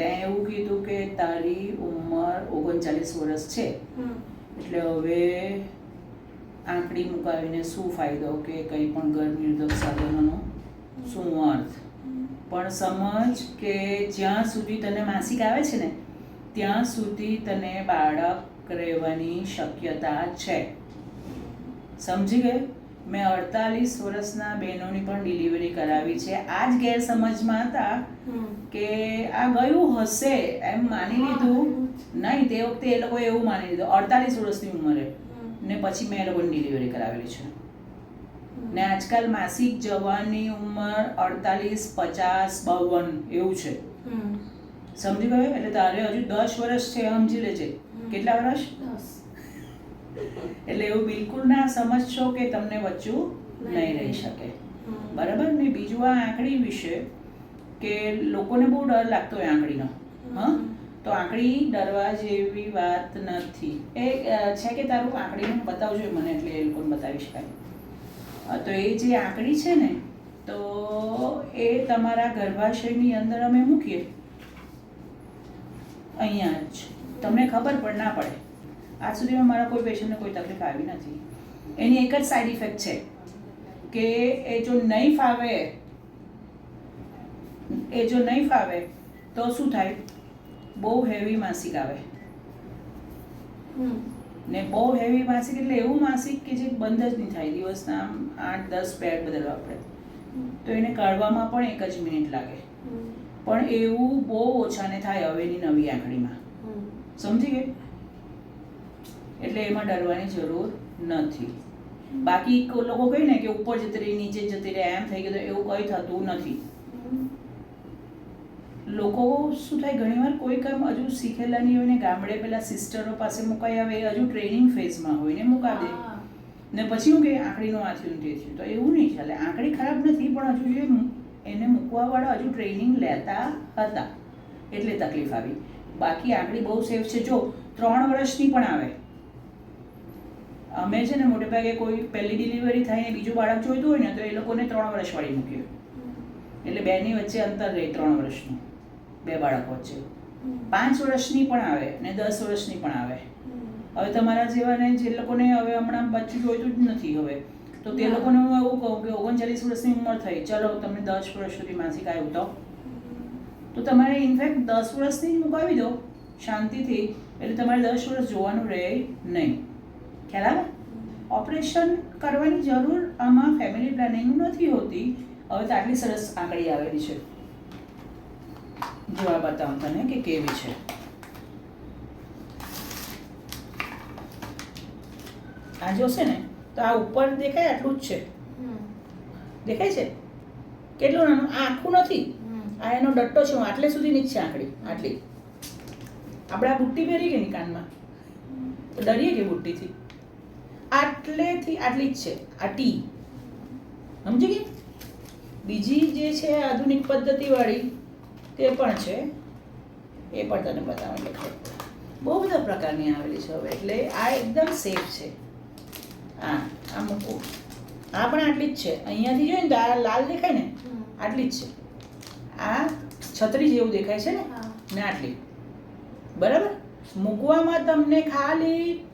ત્યાં એવું કીધું કે તારી ઉંમર ઓગણચાલીસ વર્ષ છે. એટલે હવે આંકડી મુકાવીને શું ફાયદો કે કંઈ પણ ગર્ભ નિર્ધક સાધનોનો શું અર્થ? પણ સમજ કે જ્યાં સુધી તને માસિક આવે છે ને ત્યાં સુધી તને બાળક રહેવાની શક્યતા છે. સમજી ગઈ મેં અડતાલીસ વર્ષના બહેનોની પણ ડિલિવરી કરાવી છે. આ જ ગેરસમજમાં હતા કે આ ગયું હશે એમ માની લીધું. નહીં તે વખતે એ લોકોએ એવું માની લીધું. અડતાલીસ વર્ષની ઉંમરે. ને પછી મેં એ લોકોની ડિલિવરી કરાવેલી છે. ને આજકાલ માસિક જવાની ઉંમર અડતાલીસ પચાસ બાવન એવું છે. સમજી ગયો? એટલે તારે હજુ દસ વર્ષ છે સમજી લેજે. કેટલા વર્ષ? દસ. એટલે એવું બિલકુલ ના સમજશો કે તમને વચ્ચું નહીં રહી. શકે. બરાબર? ને બીજું આ આંકડી વિશે કે લોકોને બહુ ડર લાગતો હોય આંકડીનો હા? તો આંકડી ડરવા જેવી વાત નથી. એ છે કે તારું આંકડીનું બતાવજો મને એટલે એ લોકોને બતાવી શકાય. તો એ જે આંકડી છે ને તો એ તમારા ગર્ભાશયની અંદર અમે મૂકીએ. અહીંયા જ. તમને ખબર પણ ના પડે. આજ સુધીમાં મારા કોઈ પેશન્ટને કોઈ તકલીફ આવી નથી. એની એક જ સાઈડ ઇફેક્ટ છે કે એ જો નહીં ફાવે એ જો નહીં ફાવે તો શું થાય? બહુ હેવી માસિક આવે. ને બહુ હેવી માસિક એટલે એવું માસિક કે જે બંધ જ નહીં થાય. દિવસના આઠ દસ પેડ બદલવા પડે. તો એને કાઢવામાં પણ એક જ મિનિટ લાગે. પણ એવું બહુ ઓછાને થાય હવેની નવી આંગળીમાં. સમજી ગઈ? એટલે એમાં ડરવાની જરૂર નથી. બાકી લોકો કહે ને કે ઉપર જતી રહી નીચે જતી રહે એમ થઈ ગયું એવું કંઈ થતું નથી. લોકો શું થાય ઘણીવાર કોઈ કામ હજુ શીખેલા નહીં હોય ને ગામડે પેલા સિસ્ટરો પાસે મુકાઈ આવે એ હજુ ટ્રેનિંગ ફેઝમાં હોય ને મુકાવે દે. ને પછી હું કે આંકડીનો આ થયું તે થયું તો એવું નહીં ચાલે. આંકડી ખરાબ નથી પણ હજુ જે એને મૂકવાવાળા હજુ ટ્રેનિંગ લેતા હતા. એટલે તકલીફ આવી. બાકી આંકડી બહુ સેફ છે. જો ત્રણ વર્ષની પણ આવે. અમે છે ને મોટેભાગે કોઈ પહેલી ડિલિવરી થાય ને બીજું બાળક જોઈતું હોય ને તો એ લોકોને ત્રણ વર્ષવાળી મૂકીએ. એટલે બેની વચ્ચે અંતર રહે ત્રણ વર્ષનું. બે બાળક વચ્ચે. પાંચ વર્ષની પણ આવે ને દસ વર્ષની પણ આવે. હવે તમારા જેવાને જે લોકોને હવે હમણાં બચ્ચું જોઈતું જ નથી હવે તો તે. લોકોને હું એવું કહું કે ઓગણચાલીસ વર્ષની ઉંમર થઈ ચલો તમને દસ વર્ષ સુધી માસિક આવ્યું તો. તો તમારે ઇનફેક્ટ દસ વર્ષની જ મુકાવી દો શાંતિથી. એટલે તમારે દસ વર્ષ જોવાનું રહે નહીં. ખ્યાલ આવે? ઓપરેશન કરવાની જરૂર આમાં ફેમિલી પ્લાનિંગ નથી હોતી. હવે તો આટલી સરસ આંકડી આવેલી છે. જોવા બતાવું તને કે કેવી છે. આ જોશે ને? તો આ ઉપર દેખાય આટલું જ છે. દેખાય છે? કેટલું નાનું? આ આખું નથી? આ એનો ડટ્ટો છે. હું આટલે સુધીની જ છે આંકડી આટલી. આપણે આ બુટ્ટી પહેરી ગઈ ની કાનમાં? તો ડરીએ કે બુટ્ટીથી? આટલેથી આટલી જ છે આ ટી. સમજી ગઈ? બીજી જે છે આધુનિક પદ્ધતિવાળી તે પણ છે. એ પણ તને બતાવવા એટલે બહુ બધા પ્રકારની આવેલી છે હવે એટલે આ એકદમ સેફ છે. હા આ મૂકું. આ પણ આટલી જ છે. અહીંયાથી જોઈએ ને તો આ લાલ દેખાય ને? આટલી જ છે. આ છત્રી જેવું દેખાય છે ને? ને આટલી. બરાબર? મૂકવામાં તમને ખાલી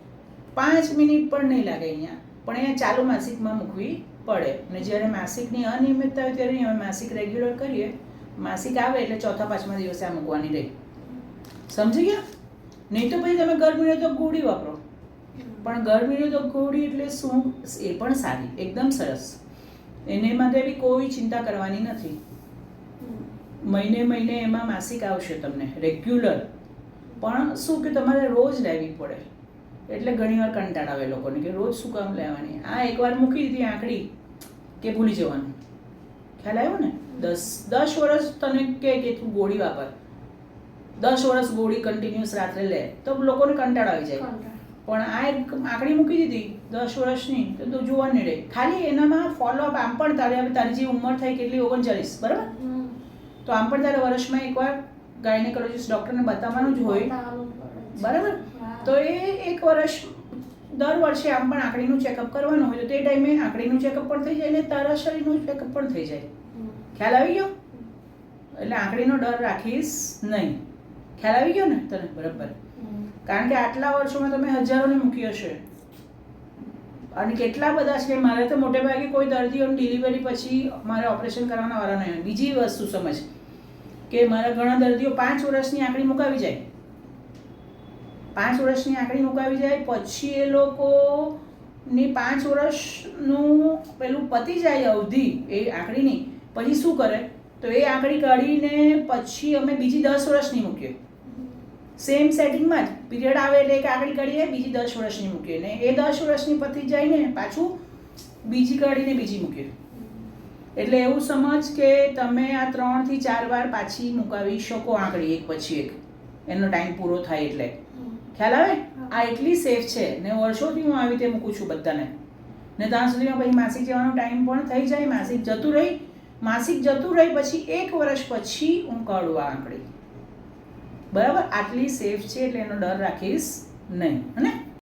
પાંચ મિનિટ પણ નહીં લાગે અહીંયા. પણ અહીંયા ચાલુ માસિકમાં મૂકવી પડે. ને જ્યારે માસિકની અનિયમિતતા હોય ત્યારે અમે માસિક રેગ્યુલર કરીએ. માસિક આવે એટલે ચોથા, પાંચમા દિવસે આ મૂકવાની રહી. સમજી ગયા? નહીં તો પછી તમે ગરમીનો તો ગોળી વાપરો. પણ ગરમીનો તો ગોળી એટલે શું? એ પણ સારી, એકદમ સરસ. એને માટે બી કોઈ ચિંતા કરવાની નથી. મહિને મહિને એમાં માસિક આવશે તમને રેગ્યુલર પણ શું કે તમારે રોજ લેવી પડે? એટલે ઘણીવાર કંટાળ આવે લોકોને કે રોજ શું કામ લેવાની આ એકવાર મૂકી દીધી આંકડી કે ભૂલી જવાનું. ખ્યાલ આવ્યો ને? દસ દસ વર્ષ તને કે કે તું ગોળી વાપર. દસ વર્ષ ગોળી કન્ટિન્યુઅસ રાત્રે લે. તો લોકોને કંટાળ આવી જાય. પણ આ એક આંકડી મૂકી દીધી દસ વર્ષની તો તું જોવાની રહે ખાલી એનામાં ફોલોઅપ આમ પણ તારે હવે તારી જે ઉંમર થઈ કેટલી? ઓગણચાલીસ બરાબર? તો આમ પણ તારે વર્ષમાં એકવાર ગાયનેકોલોજીસ્ટ ડૉક્ટરને બતાવવાનું જ હોય. બરાબર? તો એ એક વર્ષ દર વર્ષે આમ પણ આંકડીનું ચેકઅપ કરવાનું હોય તો તે ટાઈમે આંકડીનું ચેકઅપ પણ થઈ જાય અને તારા શરીરનું ચેકઅપ પણ થઈ જાય. ખ્યાલ આવી ગયો? એટલે આંકડીનો ડર રાખીશ નહીં. ખ્યાલ આવી ગયો ને તને? બરાબર. કારણ કે આટલા વર્ષોમાં તમે હજારોને મૂકી હશે. અને કેટલા બધા છે મારે તો મોટે ભાગે કોઈ દર્દીઓની ડિલિવરી પછી મારે ઓપરેશન કરવાના વાળા નહીં બીજી વસ્તુ સમજ. કે મારા ઘણા દર્દીઓ પાંચ વર્ષની આંકડી મુકાવી જાય. પાંચ વર્ષની આંકડી મુકાવી જાય, પછી એ લોકોની પાંચ વર્ષનું પેલું પતી જાય અવધિ એ આંકડીની પછી શું કરે? તો એ આંકડી કાઢીને પછી અમે બીજી દસ વર્ષની મૂકીએ. સેમ સેટિંગમાં જ પીરિયડ આવે એટલે એક આંકડી કાઢીએ, બીજી દસ વર્ષની મૂકીએ. ને એ દસ વર્ષની પતી જાય ને પાછું બીજી કાઢીને બીજી મૂકીએ. એટલે એવું સમજ કે તમે આ ત્રણથી ચાર વાર પાછી મુકાવી શકો આંકડી એક પછી એક. એનો ટાઈમ પૂરો થાય એટલે. ખ્યાલ આવે? આ એટલી સેફ છે. ને વર્ષોથી હું આવી રીતે મૂકું છું બધાને. ને ત્યાં સુધીમાં પછી માસિક જવાનો ટાઈમ પણ થઈ જાય. માસિક જતું રહી. માસિક જતું રહી પછી એક વર્ષ પછી હું કાઢું આ આંકડી બરાબર? આટલી સેફ છે એટલે એનો ડર રાખીશ નહીં. હને